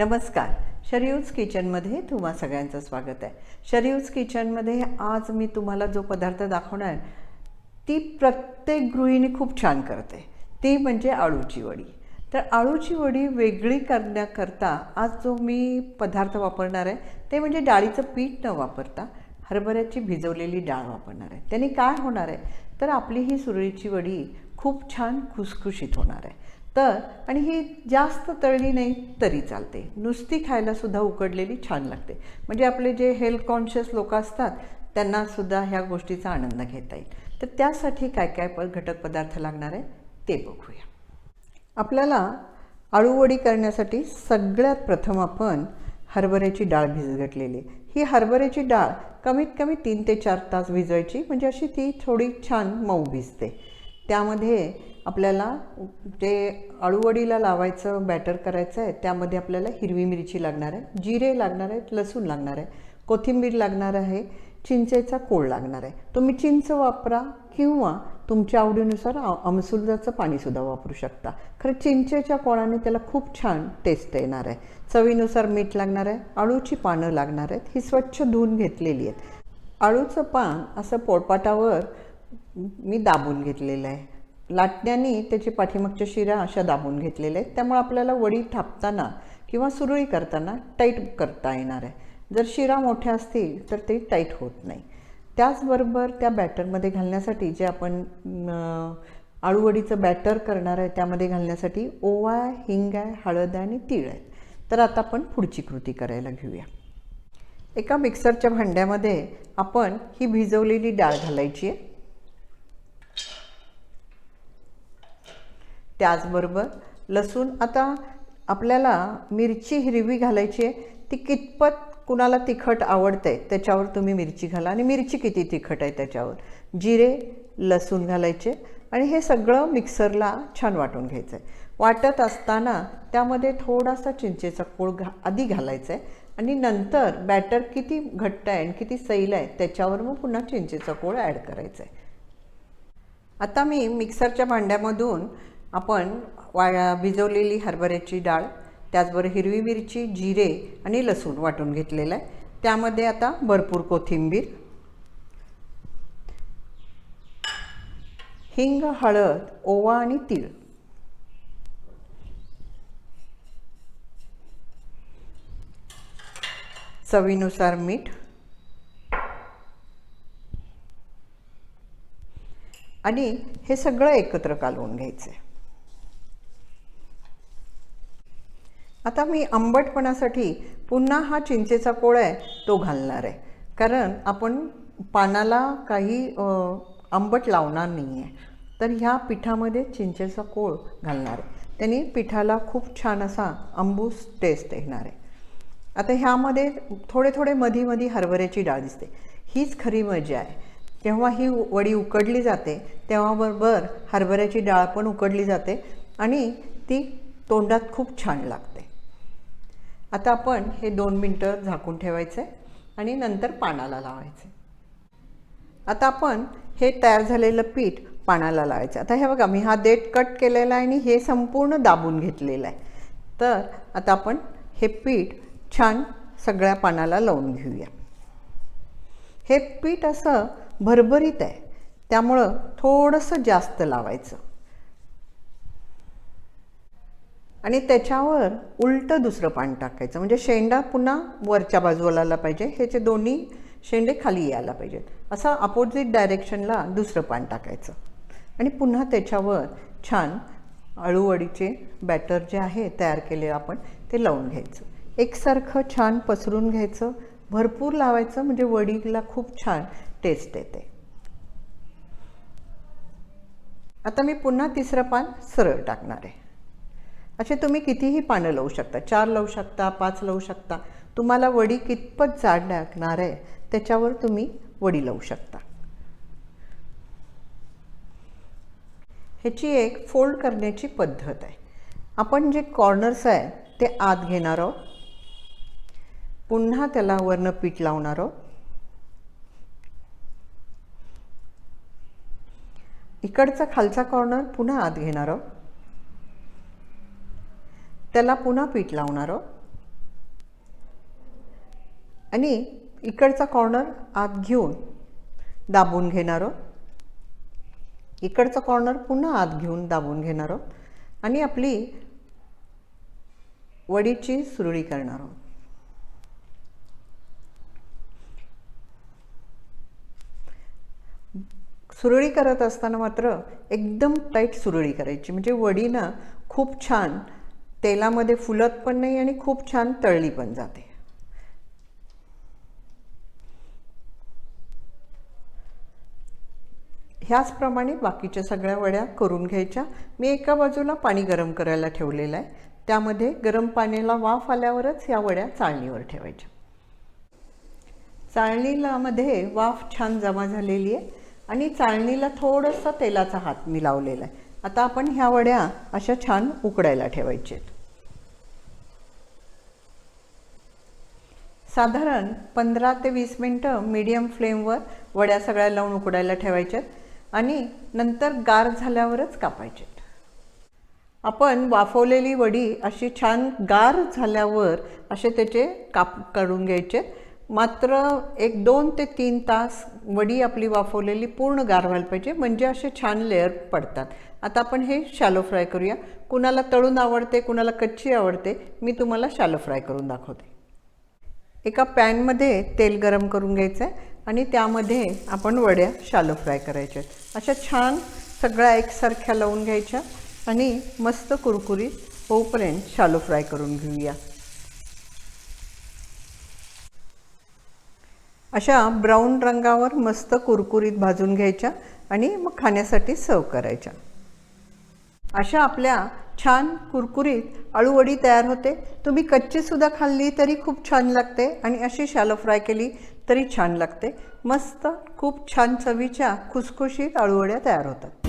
नमस्कार. शरीयूज किचनमध्ये तुम्हा सगळ्यांचं स्वागत आहे. शरीयूज किचनमध्ये आज मी तुम्हाला जो पदार्थ दाखवणार ती प्रत्येक गृहिणी खूप छान करते. ती म्हणजे आळूची वडी. तर आळूची वडी वेगळी करण्याकरता आज जो मी पदार्थ वापरणार आहे ते म्हणजे डाळीचं पीठ न वापरता हरभऱ्याची भिजवलेली डाळ वापरणार आहे. त्याने काय होणार आहे? तर आपली ही सुरळीची वडी खूप छान खुसखुशीत होणार आहे. तर आणि ही जास्त तळली नाही तरी चालते. नुसती खायलासुद्धा उकडलेली छान लागते. म्हणजे आपले जे हेल्थ कॉन्शियस लोक असतात त्यांनासुद्धा ह्या गोष्टीचा आनंद घेता येईल. तर त्यासाठी काय काय प घटक पदार्थ लागणार आहे ते बघूया. आपल्याला आळूवडी करण्यासाठी सगळ्यात प्रथम आपण हरभऱ्याची डाळ भिजगटलेली ही हरभऱ्याची डाळ कमीत कमी तीन ते चार तास भिजवायची म्हणजे अशी ती थोडी छान मऊ भिजते. त्यामध्ये आपल्याला जे अळूवडीला लावायचं बॅटर करायचं आहे त्यामध्ये आपल्याला हिरवी मिरची लागणार आहे जिरे लागणार आहेत लसूण लागणार आहे कोथिंबीर लागणार आहे चिंचेचा कोळ लागणार आहे. तुम्ही चिंच वापरा किंवा तुमच्या आवडीनुसार आ- पाणीसुद्धा वापरू शकता. खरं चिंचेच्या कोळाने त्याला खूप छान टेस्ट येणार आहे. चवीनुसार मीठ लागणार आहे अळूची पानं लागणार आहेत ही स्वच्छ धुवून घेतलेली आहेत. अळूचं पान असं पोळपाटावर मी दाबून घेतलेलं आहे. लाटण्याने त्याची पाठीमागच्या शिऱ्या अशा दाबून घेतलेल्या आहेत. त्यामुळे आपल्याला वडी थापताना किंवा सुरळी करताना टाईट करता येणार आहे. जर शिरा मोठ्या असतील तर ते टाईट होत नाही. त्याचबरोबर त्या बॅटरमध्ये घालण्यासाठी जे आपण आळूवडीचं बॅटर करणार आहे त्यामध्ये घालण्यासाठी ओवा आहे हिंग आहे हळद आहे आणि तीळ आहे तर आता आपण पुढची कृती करायला घेऊया. एका मिक्सरच्या भांड्यामध्ये आपण ही भिजवलेली डाळ घालायची आहे. त्याचबरोबर लसूण आता आपल्याला मिरची हिरवी घालायची आहे ती कितपत कुणाला तिखट आवडतं आहे त्याच्यावर तुम्ही मिरची घाला. आणि मिरची किती तिखट आहे त्याच्यावर? जिरे लसूण घालायचे. आणि हे सगळं मिक्सरला छान वाटून घ्यायचं आहे. वाटत असताना त्यामध्ये थोडासा चिंचेचा कोळ घा आधी घालायचा आहे. आणि नंतर बॅटर किती घट्ट आहे आणि किती सैल आहे त्याच्यावर मग पुन्हा चिंचेचा कोळ ॲड करायचा आहे. आता मी मिक्सरच्या भांड्यामधून आपण वा भिजवलेली हरभऱ्याची डाळ त्याचबरोबर हिरवी मिरची जिरे आणि लसूण वाटून घेतलेलं आहे. त्यामध्ये आता भरपूर कोथिंबीर हिंग हळद ओवा आणि तीळ. चवीनुसार मीठ. आणि हे सगळं एकत्र कालवून घ्यायचं आहे आता मी आंबटपणासाठी पुन्हा हा चिंचेचा कोळ आहे तो घालणार आहे. कारण आपण पानाला काही आंबट लावणार नाही आहे तर ह्या पिठामध्ये चिंचेचा कोळ घालणार आहे. त्याने पिठाला खूप छान असा आंबूस टेस्ट येणार आहे. आता ह्यामध्ये थोडे थोडे मधी मधी हरभऱ्याची डाळ दिसते. हीच खरी मजा आहे. जेव्हा ही वडी उकडली जाते तेव्हा बरोबर हरभऱ्याची डाळ पण उकडली जाते आणि ती तोंडात खूप छान लागते. आता आपण हे दोन मिनटं झाकून ठेवायचं आहे आणि नंतर पानाला लावायचं. आता आपण हे तयार झालेलं पीठ पानाला लावायचं. आता हे बघा मी हा देठ कट केलेला आहे आणि हे संपूर्ण दाबून घेतलेलं आहे. तर आता आपण हे पीठ छान सगळ्या पानाला लावून घेऊया. हे पीठ असं भरभरीत आहे. त्यामुळं थोडंसं जास्त लावायचं. आणि त्याच्यावर उलटं दुसरं पान टाकायचं. म्हणजे शेंडा पुन्हा वरच्या बाजूला आला पाहिजे. ह्याचे दोन्ही शेंडे खाली यायला पाहिजेत. असं अपोजिट डायरेक्शनला दुसरं पान टाकायचं. आणि पुन्हा त्याच्यावर छान अळूवडीचे बॅटर जे आहे तयार केले आपण ते लावून घ्यायचं. एकसारखं छान पसरून घ्यायचं. भरपूर लावायचं म्हणजे वडीला खूप छान टेस्ट येते. आता मी पुन्हा तिसरं पान सरळ टाकणार आहे. असे तुम्ही कितीही पानं लावू शकता चार लावू शकता पाच लावू शकता तुम्हाला वडी कितपत जाड लागणार आहे त्याच्यावर तुम्ही वडी लावू शकता. ह्याची एक फोल्ड करण्याची पद्धत आहे. आपण जे कॉर्नर्स आहे ते आत घेणार आहोत. पुन्हा त्याला वरनं पीठ लावणार आहोत. इकडचा खालचा कॉर्नर पुन्हा आत घेणार आहोत. त्याला पुन्हा पीठ लावणार आणि इकडचा कॉर्नर आत घेऊन दाबून घेणार इकडचा कॉर्नर पुन्हा आत घेऊन दाबून घेणार आणि आपली वडीची सुरळी करणार आहोत. सुरळी करत असताना मात्र एकदम टाईट सुरळी करायची. म्हणजे वडीनं खूप छान तेलामध्ये फुलत पण नाही आणि खूप छान तळली पण जाते. ह्याचप्रमाणे बाकीच्या सगळ्या वड्या करून घ्यायच्या. मी एका बाजूला पाणी गरम करायला ठेवलेलं आहे. त्यामध्ये गरम पाण्याला वाफ आल्यावरच ह्या वड्या चाळणीवर ठेवायच्या. चाळणीला मध्ये वाफ छान जमा झालेली आहे आणि चाळणीला थोडंसं तेलाचा हात मी लावलेला आहे. आता आपण ह्या वड्या अशा छान उकडायला ठेवायच्या साधारण पंधरा ते वीस मिनटं मीडियम फ्लेमवर वड्या सगळ्या लावून उकडायला ठेवायच्यात आणि नंतर गार झाल्यावरच कापायचेत आपण वाफवलेली वडी अशी छान गार झाल्यावर असे त्याचे काप काढून घ्यायचे मात्र एक दोन ते तीन तास वडी आपली वाफवलेली पूर्ण गार व्हायला पाहिजे म्हणजे असे छान लेअर पडतात. आता आपण हे शॅलो फ्राय करूया. कुणाला तळून आवडते कुणाला कच्ची आवडते मी तुम्हाला शॅलो फ्राय करून दाखवते. एका पॅनमध्ये तेल गरम करून घ्यायचं आहे आणि त्यामध्ये आपण वड्या शालो फ्राय करायच्या अशा छान सगळ्या एकसारख्या लावून घ्यायच्या आणि मस्त कुरकुरीत होऊपर्यंत शालो फ्राय करून घेऊया. अशा ब्राऊन रंगावर मस्त कुरकुरीत भाजून घ्यायच्या आणि मग खाण्यासाठी सर्व करायच्या. अशा आपल्या छान कुरकुरीत अळूवडी तयार होते. तुम्ही कच्चीसुद्धा खाल्ली तरी खूप छान लागते आणि अशी शॅलो फ्राय केली तरी छान लागते. मस्त खूप छान चवीच्या खुसखुशीत अळूवड्या तयार होतात.